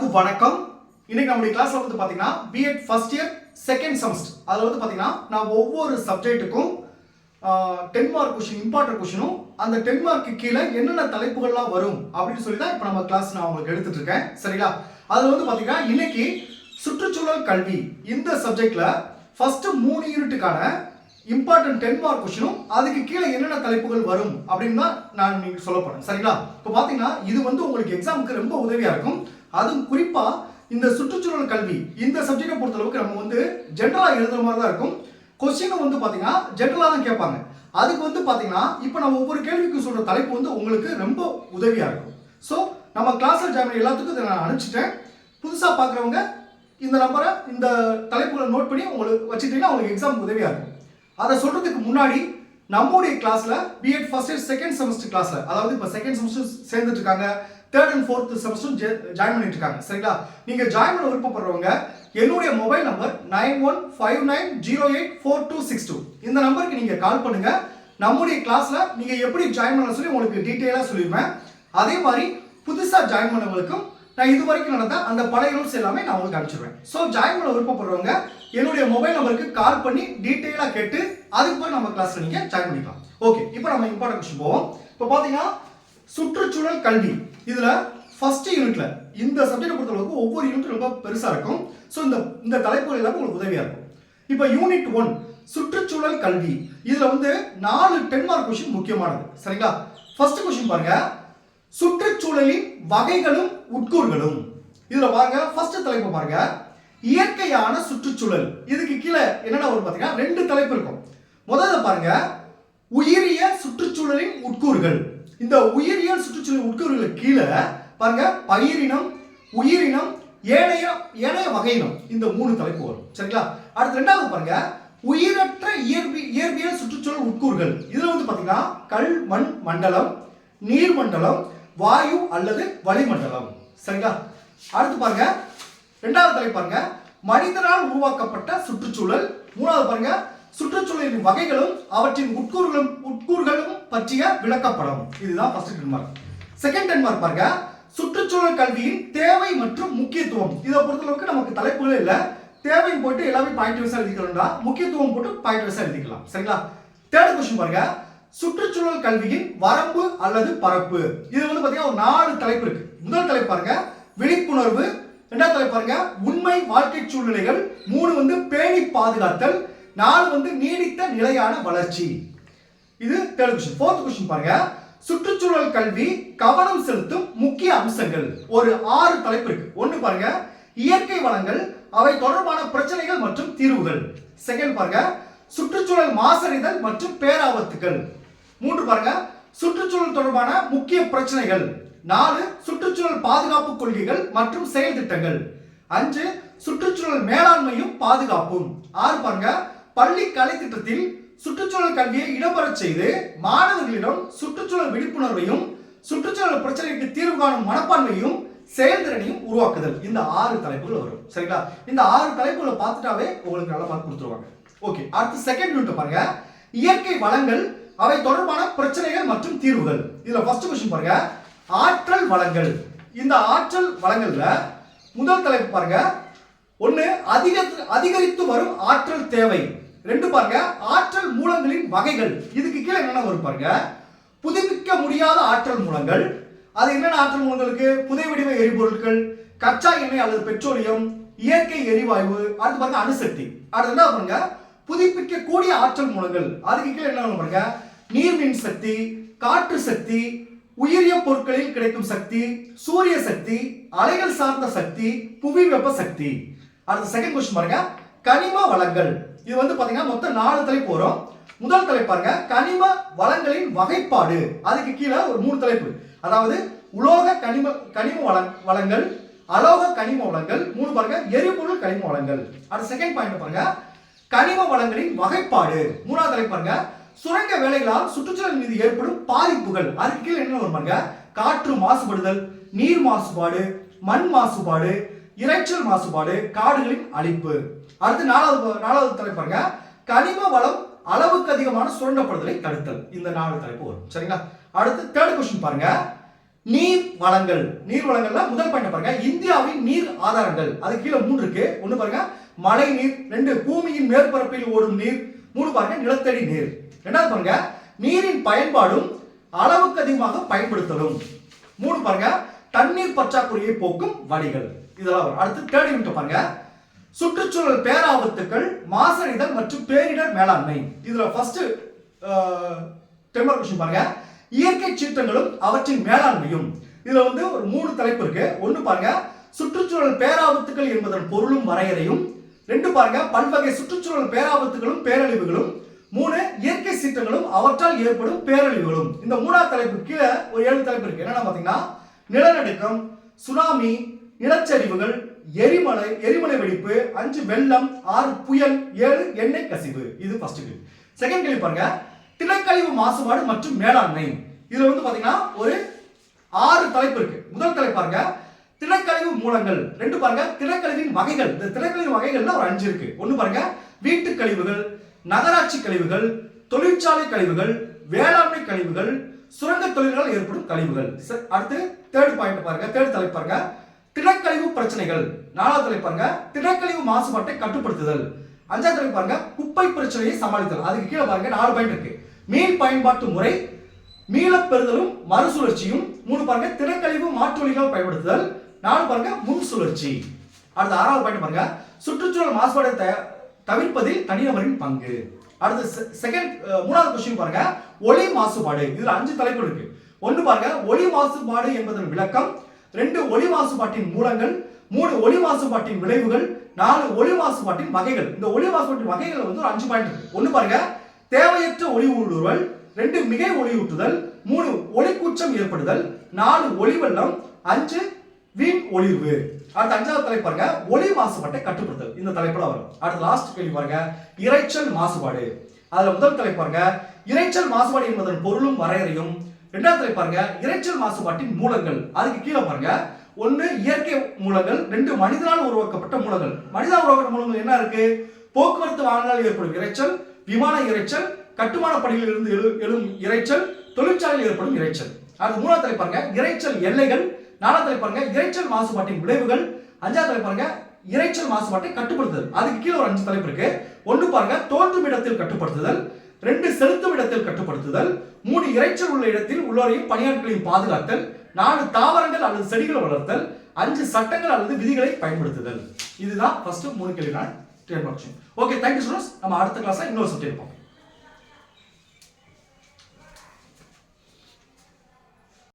எல்லாருக்கும் வணக்கம். இன்னைக்கு நம்முடைய கிளாஸ்ல வந்து பாத்தீங்கன்னா BEd first year second semester அதில் வந்து பாத்தீங்கன்னா நான் ஒவ்வொரு சப்ஜெக்ட்டுக்கும் டென் மார்க் கொஷின் இம்பார்ட்டன்ட் கொஷினும் அந்த டென் மார்க்கு கீழே என்னென்ன தலைப்புகள்லாம் வரும் அப்படின்னு சொல்லி தான் இப்போ நம்ம கிளாஸ் நான் உங்களுக்கு எடுத்துட்டு இருக்கேன். சரிங்களா? அதில் வந்து பாத்தீங்கன்னா இன்னைக்கு சுற்றுச்சூழல் கல்வி இந்த சப்ஜெக்ட்ல ஃபர்ஸ்ட் மூணு யூனிட்டுக்கான இம்பார்ட்டன்ட் டென் மார்க் கொஸ்டினும் அதுக்கு கீழே என்னென்ன தலைப்புகள் வரும் அப்படின்னு தான் நான் நீங்கள் சொல்ல போகிறேன் சரிங்களா? இப்போ பார்த்தீங்கன்னா இது வந்து உங்களுக்கு எக்ஸாமுக்கு ரொம்ப உதவியாக இருக்கும். அதுவும் குறிப்பாக இந்த சுற்றுச்சூழல் கல்வி இந்த சப்ஜெக்டை பொறுத்தளவுக்கு நம்ம வந்து ஜென்ரலாக எழுதுகிற மாதிரி தான் இருக்கும். கொஸ்டினும் வந்து பார்த்தீங்கன்னா ஜென்ரலாக தான் கேட்பாங்க. அதுக்கு வந்து பார்த்தீங்கன்னா இப்போ நம்ம ஒவ்வொரு கேள்விக்கு சொல்கிற தலைப்பு வந்து உங்களுக்கு ரொம்ப உதவியாக இருக்கும். ஸோ நம்ம கிளாஸில் ஜாமீன் எல்லாத்துக்கும் இதை நான் அனுப்பிச்சிட்டேன். புதுசாக பார்க்குறவங்க இந்த நம்பரை இந்த தலைப்புகளை நோட் பண்ணி உங்களுக்கு வச்சுட்டீங்கன்னா உங்களுக்கு எக்ஸாம் உதவியாக இருக்கும். அதை சொல்கிறதுக்கு முன்னாடி நம்முடைய கிளாஸில் B Ed first year second semester கிளாஸில் அதாவது இப்போ செகண்ட் செமஸ்டர் சேர்ந்துட்டு இருக்காங்க. தேர்ட் அண்ட் ஃபோர்த் செமஸ்டரும் ஜாயின் பண்ணிட்டு இருக்காங்க சரிங்களா? நீங்க ஜாயின் பண்ண விருப்பப்படுறவங்க என்னுடைய mobile number nine one five nine zero eight four two six two இந்த நம்பருக்கு நீங்க கால் பண்ணுங்க. நம்முடைய கிளாஸ்ல நீங்க எப்படி ஜாயின் பண்ண சொல்லி உங்களுக்கு டீட்டெயிலாக சொல்லிடுவேன். அதே மாதிரி புதுசாக ஜாயின் பண்ணவங்களுக்கும் நான் இது வரைக்கும் நடந்த அந்த பழைய ரூல்ஸ் எல்லாமே நான் உங்களுக்கு அனுப்பிச்சிடுவேன். ஸோ ஜாயின் பண்ண விருப்பப்படுறவங்க என்னுடைய மொபைல் நம்பருக்கு கால் பண்ணி டீட்டெயிலாக கேட்டு அதுக்கு போய் நம்ம கிளாஸ்ல நீங்க ஜாயின் பண்ணிக்கலாம். ஓகே இப்போ நம்ம இம்பார்ட்டன்ட் கொஸ்டின் போவோம். இப்போ பார்த்தீங்கன்னா சுற்றுச்சூழல் கல்வி. இதில் ஃபர்ஸ்ட் யூனிட்ல இந்த சப்ஜெக்ட் பொறுத்தளவுக்கு ஒவ்வொரு யூனிட் ரொம்ப பெருசா இருக்கும். ஸோ இந்த இந்த தலைப்புகள் எல்லாம் உங்களுக்கு உதவியா இருக்கும். இப்போ யூனிட் ஒன் சுற்றுச்சூழல் கல்வி. இதுல வந்து நாலு டென் மார்க் கொஸ்டின் முக்கியமானது. சரிங்களா? ஃபர்ஸ்ட் கொஸ்டின் பாருங்க. சுற்றுச்சூழலின் வகைகளும் உட்கூறுகளும். இதுல பாருங்க ஃபர்ஸ்ட் தலைப்பு பாருங்க. இயற்கையான சுற்றுச்சூழல். இதுக்கு கீழே என்னென்ன வரும் பாத்தீங்கன்னா ரெண்டு தலைப்பு இருக்கும். முதல்ல பாருங்க உயிரிய சுற்றுச்சூழலின் உட்கூறுகள். இந்த உயிரியல் சுற்றுச்சூழல் உட்கூறுகளுக்கு கீழே பாருங்க பயிரினம் உயிரினம் ஏனைய ஏனைய வகையினம். இந்த மூணு தலைப்பு வரும். சரிங்களா? அடுத்து ரெண்டாவது பாருங்க உயிரற்ற இயற்பி இயற்பியல் சுற்றுச்சூழல் உட்கூறுகள் இதுல வந்து பாத்தீங்கன்னா கல் மண் மண்டலம் நீர் மண்டலம் வாயு அல்லது வளிமண்டலம். சரிங்களா? அடுத்து பாருங்க ரெண்டாவது தலைப்பு பாருங்க மனிதனால் உருவாக்கப்பட்ட சுற்றுச்சூழல். மூணாவது பாருங்க சுற்றுச்சூழலின் வகைகளும் அவற்றின் உட்கூறுகளும் உட்கூறுகளும் பற்றிய விளக்கப்படம். இதுதான் first ten mark second ten mark பாருங்க. சுற்றுச்சூழல் கல்வியின் தேவை மற்றும் முக்கியத்துவம். இதை பொறுத்தளவுக்கு நமக்கு தலைப்புகளே இல்லை. தேவை போட்டு எல்லாமே பாயிண்ட் வைஸா எழுதிக்கணும்டா முக்கியத்துவம் போட்டு பாயிண்ட் வைஸா எழுதிக்கலாம். சரிங்களா? தேர்ட் கொஸ்டின் பாருங்க. சுற்றுச்சூழல் கல்வியின் வரம்பு அல்லது பரப்பு. இது வந்து பாத்தீங்கன்னா ஒரு நாலு தலைப்பு இருக்கு. முதல் தலைப்பு பாருங்க. விழிப்புணர்வு. ரெண்டாவது தலைப்பு பாருங்க. உண்மை வாழ்க்கை சூழ்நிலைகள். மூணு வந்து பேணி பாதுகாத்தல். நாலு வந்து நீடித்த நிலையான வளர்ச்சி. இது தேர்ட் கொஸ்டின் ஃபோர்த் கொஸ்டின் பாருங்க. சுற்றுச்சூழல் கல்வி கவனம் செலுத்தும் முக்கிய அம்சங்கள். ஒரு ஆறு தலைப்பு இருக்கு. ஒன்று பாருங்க. இயற்கை வளங்கள் அவை தொடர்பான பிரச்சனைகள் மற்றும் தீர்வுகள். செகண்ட் பாருங்க. சுற்றுச்சூழல் மாசடைதல் மற்றும் பேராபத்துகள் மூன்று பாருங்க. சுற்றுச்சூழல் தொடர்பான முக்கிய பிரச்சனைகள். நாலு சுற்றுச்சூழல் பாதுகாப்பு கொள்கைகள் மற்றும் செயல் திட்டங்கள். அஞ்சு சுற்றுச்சூழல் மேலாண்மையும் பாதுகாப்பும். ஆறு பாருங்க. பள்ளி கலை திட்டத்தில் சுற்றுச்சூழல் கல்வியை இடம்பெறச் செய்து மாணவர்களிடம் சுற்றுச்சூழல் விழிப்புணர்வையும் சுற்றுச்சூழல் பிரச்சனைக்கு தீர்வு காணும் மனப்பான்மையும் செயல்திறனையும் உருவாக்குதல். இந்த ஆறு தலைப்புகள் வரும். சரிங்களா? இந்த ஆறு தலைப்புகளை பார்த்துட்டாவே உங்களுக்கு நல்ல மார்க் கொடுத்துருவாங்க. ஓகே அடுத்து செகண்ட் யூனிட் பாருங்க. இயற்கை வளங்கள் அவை தொடர்பான பிரச்சனைகள் மற்றும் தீர்வுகள். இதுல ஃபர்ஸ்ட் கொஸ்டின் பாருங்க. ஆற்றல் வளங்கள். இந்த ஆற்றல் வளங்கள்ல முதல் தலைப்பு பாருங்க. ஒன்று அதிக அதிகரித்து வரும் ஆற்றல் தேவை. ரெண்டு பாருங்க ஆற்றல் மூலங்களின் வகைகள். இதுக்கு கீழே என்னென்ன வரும் பாருங்க? புதுப்பிக்க முடியாத ஆற்றல் மூலங்கள். அது என்னென்ன ஆற்றல் மூலங்களுக்கு? புதை வடிவ எரிபொருட்கள் கச்சா எண்ணெய் அல்லது பெட்ரோலியம் இயற்கை எரிவாயு அடுத்து பாருங்க அணுசக்தி. அடுத்து என்ன பாருங்க? புதுப்பிக்க கூடிய ஆற்றல் மூலங்கள். அதுக்கு கீழே என்ன வரும் பாருங்க? நீர்மின் சக்தி காற்று சக்தி உயிரிய பொருட்களில் கிடைக்கும் சக்தி சூரிய சக்தி அலைகள் சார்ந்த சக்தி புவி வெப்ப சக்தி. அடுத்த செகண்ட் கொஸ்டின் பாருங்க. கனிம வளங்கள். இது வந்து பாத்தீங்கன்னா மொத்தம் நாலு தலைப்பு வரும். முதல் தலைப்பு பாருங்க கனிம வளங்களின் வகைப்பாடு. அதுக்கு கீழே ஒரு மூணு தலைப்பு. அதாவது உலோக கனிம கனிம வள வளங்கள் அலோக கனிம வளங்கள் மூணு பாருங்க எரிபொருள் கனிம வளங்கள். அடுத்த செகண்ட் பாயிண்ட் பாருங்க கனிம வளங்களின் வகைப்பாடு. மூணாவது தலைப்பு பாருங்க சுரங்க வேலைகளால் சுற்றுச்சூழல் மீது ஏற்படும் பாதிப்புகள். அதுக்கு கீழே என்ன வரும் பாருங்க காற்று மாசுபடுதல் நீர் மாசுபாடு மண் மாசுபாடு இறைச்சல் மாசுபாடு காடுகளின் அழிப்பு. அடுத்து நாலாவது நாலாவது தலைப்பு பாருங்க. கனிம வளம் அளவுக்கு அதிகமான சுரண்டப்படுதலை தடுத்தல். இந்த நாலு தலைப்பு வரும். சரிங்களா? அடுத்து தேர்ட் கொஸ்டின் பாருங்க. நீர் வளங்கள். நீர் வளங்கள்ல முதல் பாயிண்ட் பாருங்க. இந்தியாவின் நீர் ஆதாரங்கள். அது கீழே மூணு இருக்கு. ஒண்ணு பாருங்க. மழை நீர். ரெண்டு பூமியின் மேற்பரப்பில் ஓடும் நீர். மூணு பாருங்க நிலத்தடி நீர். ரெண்டாவது பாருங்க. நீரின் பயன்பாடும் அளவுக்கு அதிகமாக பயன்படுத்தலும். மூணு பாருங்க. தண்ணீர் பற்றாக்குறையை போக்கும் வழிகள். இதெல்லாம் வரும். அடுத்து தேர்ட் யூனிட் பாருங்க. சுற்றுச்சூழல் பேராபத்துக்கள் மாசடைதல் மற்றும் பேரிடர் மேலாண்மை. இதுல ஃபர்ஸ்ட் டெம்பர் கொஸ்டின் பாருங்க. இயற்கை சீற்றங்களும் அவற்றின் மேலாண்மையும். இதுல வந்து ஒரு மூணு தலைப்பு இருக்கு. ஒன்னு பாருங்க. சுற்றுச்சூழல் பேராபத்துக்கள் என்பதன் பொருளும் வரையறையும். ரெண்டு பாருங்க. பல்வகை சுற்றுச்சூழல் பேராபத்துகளும் பேரழிவுகளும். மூணு இயற்கை சீற்றங்களும் அவற்றால் ஏற்படும் பேரழிவுகளும். இந்த மூணாவது தலைப்பு கீழே ஒரு ஏழு தலைப்பு இருக்கு. என்னன்னா பாத்தீங்கன்னா நிலநடுக்கம் சுனாமி நிலச்சரிவுகள் எரிமலை எரிமலை வெடிப்பு அஞ்சு வெள்ளம் ஆறு புயல் ஏழு எண்ணெய் கசிவு. இது ஃபர்ஸ்ட் கேள்வி. செகண்ட் கேள்வி பாருங்க. திடக்கழிவு மாசுபாடு மற்றும் மேலாண்மை. இதுல வந்து பாத்தீங்கன்னா ஒரு ஆறு தலைப்பு இருக்கு. முதல் தலைப்பு பாருங்க. திடக்கழிவு மூலங்கள். ரெண்டு பாருங்க. திடக்கழிவின் வகைகள். இந்த திடக்கழிவு வகைகள்ல ஒரு அஞ்சு இருக்கு. ஒன்னு பாருங்க. வீட்டு கழிவுகள் நகராட்சி கழிவுகள் தொழிற்சாலை கழிவுகள் வேளாண்மை கழிவுகள் சுரங்க தொழில்களால் ஏற்படும் கழிவுகள். ச- அடுத்து தேர்ட் பாயிண்ட் பாருங்க தேர்ட் தலைப்பு பாருங்க. திடக்கழிவு பிரச்சனைகள். நாலாவது தலைப்பு பாருங்க. திடக்கழிவு மாசுபாட்டை கட்டுப்படுத்துதல். அஞ்சாவது தலைப்பு பாருங்க குப்பை பிரச்சனையை சமாளித்தல். அதுக்கு கீழே பாருங்க நாலு பாயிண்ட் இருக்கு. மீள் பயன்பாட்டு முறை மீளப் பெறுதலும் மறுசுழற்சியும். மூணு பாருங்க திடக்கழிவு மாற்றொழிகள் பயன்படுத்துதல். நாலு பாருங்க முன் சுழற்சி அடுத்து ஆறாவது பாயிண்ட் பாருங்க சுற்றுச்சூழல் மாசுபாட்டை தவிர்ப்பதில் தனிநபரின் பங்கு. அடுத்து செகண்ட் uh, மூணாவது கொஸ்டின் பாருங்க. ஒளி மாசுபாடு. இதுல அஞ்சு தலைப்பு இருக்கு. ஒன்று பாருங்க. ஒளி மாசுபாடு என்பதன் விளக்கம் ரெண்டு ஒளி மாசுபாட்டின் மூலங்கள் மூணு ஒளி மாசுபாட்டின் விளைவுகள் நாலு ஒளி மாசுபாட்டின் வகைகள். இந்த ஒளி மாசுபாட்டின் வகைகள் வந்து ஒரு அஞ்சு பாயிண்ட் இருக்கு. ஒன்று பாருங்க. தேவையற்ற ஒளி ஊடுருவல் ரெண்டு மிகை ஒளியூட்டுதல் மூணு ஒளிக்கூச்சம் ஏற்படுதல் நாலு ஒளி வெள்ளம் அஞ்சு வீண் ஒளிர்வு. அடுத்த அஞ்சாவது தலைப்பு பாருங்க. ஒளி மாசுபாட்டை கட்டுப்படுத்தல் இந்த தலைப்புல வரும். அடுத்த லாஸ்ட் கேள்வி பாருங்க. இறைச்சல் மாசுபாடு. அதுல முதல் தலைப்பு பாருங்க. இறைச்சல் மாசுபாடு என்பதன் பொருளும் வரையறையும். இரண்டாவது தலைப்பு பாருங்க. இறைச்சல் மாசுபாட்டின் மூலங்கள். அதுக்கு கீழே பாருங்க. ஒன்று இயற்கை மூலங்கள். ரெண்டு மனிதனால் உருவாக்கப்பட்ட மூலங்கள். மனிதனால் உருவாக்கப்பட்ட மூலங்கள் என்ன இருக்கு? போக்குவரத்து வாகனங்களால் ஏற்படும் இரைச்சல் விமான இறைச்சல் கட்டுமான பணிகளில் இருந்து எழும் இறைச்சல் தொழிற்சாலையில் ஏற்படும் இரைச்சல். அது மூணாவது தலைப்பு பாருங்க. இரைச்சல் எல்லைகள் நாலாம் தலை பாருங்க இரைச்சல் மாசுபாட்டின் விளைவுகள். அஞ்சாவது தலை பாருங்க இரைச்சல் மாசுபாட்டை கட்டுப்படுத்துதல். அதுக்கு கீழே ஒரு அஞ்சு தலைப்பு இருக்கு. ஒன்று பாருங்க தோன்றும் இடத்தில் கட்டுப்படுத்துதல். ரெண்டு செலுத்தும் இடத்தில் கட்டுப்படுத்துதல். மூணு இறைச்சல் உள்ள இடத்தில் உள்ளோரையும் பணியாட்களையும் பாதுகாத்தல். நாலு தாவரங்கள் அல்லது செடிகளை வளர்த்தல். அஞ்சு சட்டங்கள் அல்லது விதிகளை பயன்படுத்துதல். இதுதான் ஃபர்ஸ்ட் மூணு கேள்விக்கான ஓகே தேங்க்யூ ஸ்டூடெண்ட்ஸ் நம்ம அடுத்த கிளாஸ்ல இன்னொரு சப்ஜெக்ட் பார்ப்போம்.